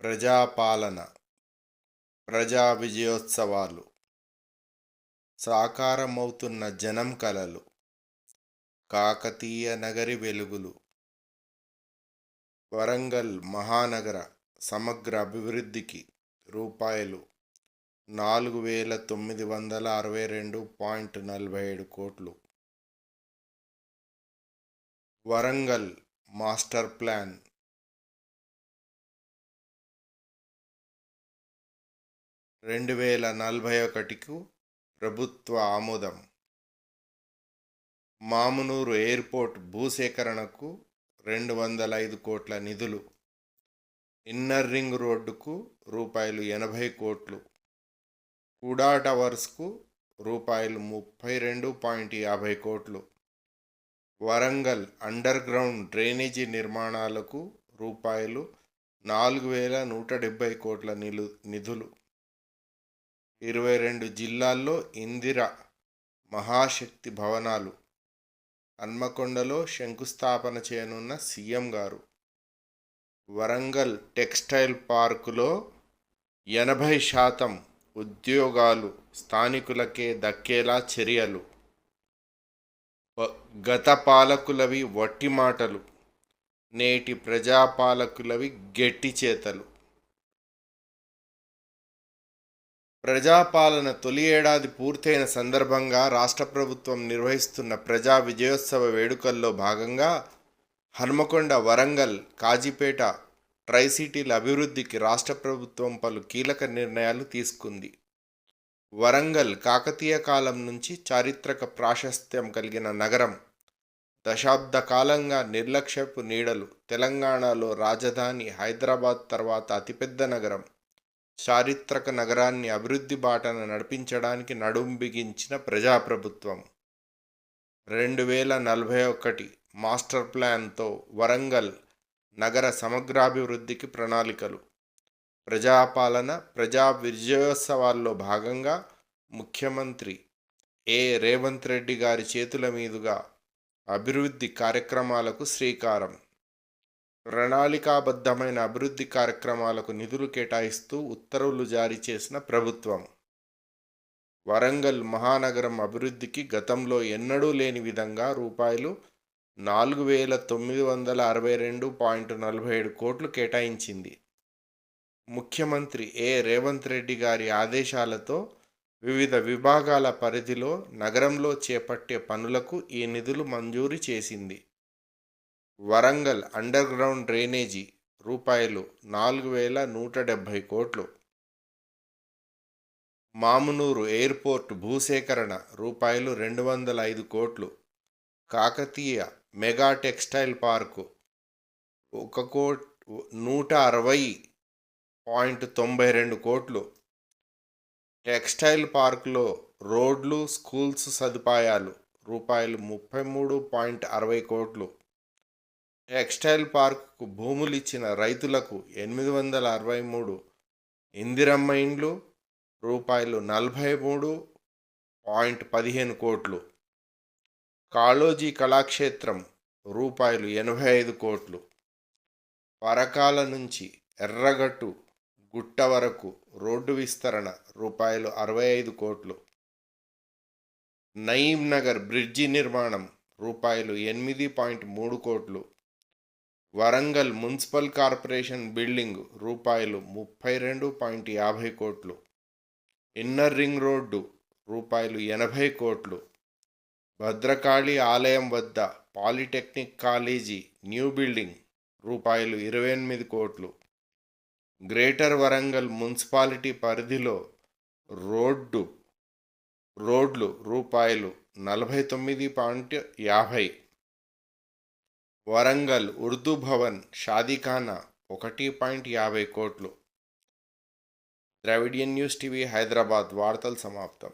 ప్రజాపాలన ప్రజా విజయోత్సవాలు సాకారమవుతున్న జనం కలలు కాకతీయ నగరి వెలుగులు వరంగల్ మహానగర సమగ్ర అభివృద్ధికి రూపాయలు నాలుగు వేల తొమ్మిది వందల అరవై రెండు పాయింట్ నలభై ఏడు కోట్లు. వరంగల్ మాస్టర్ ప్లాన్ రెండు వేల నలభై ఒకటికు ప్రభుత్వ ఆమోదం. మామునూరు ఎయిర్పోర్ట్ భూసేకరణకు రెండు వందల ఐదు కోట్ల నిధులు. ఇన్నర్ రింగ్ రోడ్డుకు రూపాయలు ఎనభై కోట్లు. కుడా టవర్స్కు రూపాయలు ముప్పై రెండు పాయింట్ యాభై కోట్లు. వరంగల్ అండర్ గ్రౌండ్ డ్రైనేజీ నిర్మాణాలకు రూపాయలు నాలుగు వేల నూట డెబ్బై కోట్ల నిలు నిధులు. ఇరవై రెండు జిల్లాల్లో ఇందిర మహాశక్తి భవనాలు. హన్మకొండలో శంకుస్థాపన చేయనున్న సీఎం గారు. వరంగల్ టెక్స్టైల్ పార్కులో ఎనభై శాతం ఉద్యోగాలు స్థానికులకే దక్కేలా చర్యలు. గత పాలకులవి వట్టి మాటలు నేటి ప్రజాపాలకులవి గట్టి చేతలు. ప్రజాపాలన తొలి ఏడాది పూర్తయిన సందర్భంగా రాష్ట్ర ప్రభుత్వం నిర్వహిస్తున్న ప్రజా విజయోత్సవ వేడుకల్లో భాగంగా హన్మకొండ వరంగల్ కాజీపేట ట్రై సిటీల అభివృద్ధికి రాష్ట్ర ప్రభుత్వం పలు కీలక నిర్ణయాలు తీసుకుంది. వరంగల్ కాకతీయ కాలం నుంచి చారిత్రక ప్రాశస్త్యం కలిగిన నగరం దశాబ్ద కాలంగా నిర్లక్ష్యపు నీడలు తెలంగాణలో రాజధాని హైదరాబాద్ తర్వాత అతిపెద్ద నగరం. చారిత్రక నగరాన్ని అభివృద్ధి బాటన నడిపించడానికి నడుం బిగించిన ప్రజాప్రభుత్వం. రెండు వేల నలభై ఒకటి మాస్టర్ ప్లాన్తో వరంగల్ నగర సమగ్రాభివృద్ధికి ప్రణాళికలు. ప్రజాపాలన ప్రజా విజయోత్సవాల్లో భాగంగా ముఖ్యమంత్రి ఏ. రేవంత్ రెడ్డి గారి చేతుల మీదుగా అభివృద్ధి కార్యక్రమాలకు శ్రీకారం. ప్రణాళికాబద్ధమైన అభివృద్ధి కార్యక్రమాలకు నిధులు కేటాయిస్తూ ఉత్తర్వులు జారీ చేసిన ప్రభుత్వం. వరంగల్ మహానగరం అభివృద్ధికి గతంలో ఎన్నడూ లేని విధంగా రూపాయలు నాలుగు వేల తొమ్మిది వందల అరవై రెండు పాయింట్ నలభై ఏడు కోట్లు కేటాయించింది. ముఖ్యమంత్రి ఏ. రేవంత్ రెడ్డి గారి ఆదేశాలతో వివిధ విభాగాల పరిధిలో నగరంలో చేపట్టే పనులకు ఈ నిధులు మంజూరు చేసింది. వరంగల్ అండర్ గ్రౌండ్ డ్రైనేజీ రూపాయలు నాలుగు వేల నూట డెబ్భై కోట్లు. మామునూరు ఎయిర్పోర్ట్ భూసేకరణ రూపాయలు రెండు వందల ఐదు కోట్లు. కాకతీయ మెగా టెక్స్టైల్ పార్కు ఒక కోట్ నూట అరవై పాయింట్ తొంభై రెండు కోట్లు. టెక్స్టైల్ పార్కులో రోడ్లు స్కూల్స్ సదుపాయాలు రూపాయలు ముప్పై మూడు పాయింట్ అరవై కోట్లు. టెక్స్టైల్ పార్కుకు భూములు ఇచ్చిన రైతులకు ఎనిమిది వందల అరవై మూడు ఇందిరమ్మ ఇండ్లు రూపాయలు నలభై మూడు పాయింట్ పదిహేను కోట్లు. కాళోజీ కళాక్షేత్రం రూపాయలు ఎనభై ఐదు కోట్లు. పరకాల నుంచి ఎర్రగట్టు గుట్ట వరకు రోడ్డు విస్తరణ రూపాయలు అరవై ఐదు కోట్లు. నయీం నగర్ బ్రిడ్జి నిర్మాణం రూపాయలు ఎనిమిది పాయింట్ మూడు కోట్లు. వరంగల్ మున్సిపల్ కార్పొరేషన్ బిల్డింగ్ రూపాయలు ముప్పై రెండు పాయింట్ యాభై కోట్లు. ఇన్నర్ రింగ్ రోడ్డు రూపాయలు ఎనభై కోట్లు. భద్రకాళి ఆలయం వద్ద పాలిటెక్నిక్ కాలేజీ న్యూ బిల్డింగ్ రూపాయలు ఇరవై ఎనిమిది కోట్లు. గ్రేటర్ వరంగల్ మున్సిపాలిటీ పరిధిలో రోడ్డు రోడ్లు రూపాయలు నలభై తొమ్మిది పాయింట్ యాభై. వరంగల్ ఉర్దూ భవన్ షాదీఖానా ఒకటి పాయింట్ యాభై కోట్లు. ద్రావిడియన్ న్యూస్ టీవీ హైదరాబాద్ వార్తలు సమాప్తం.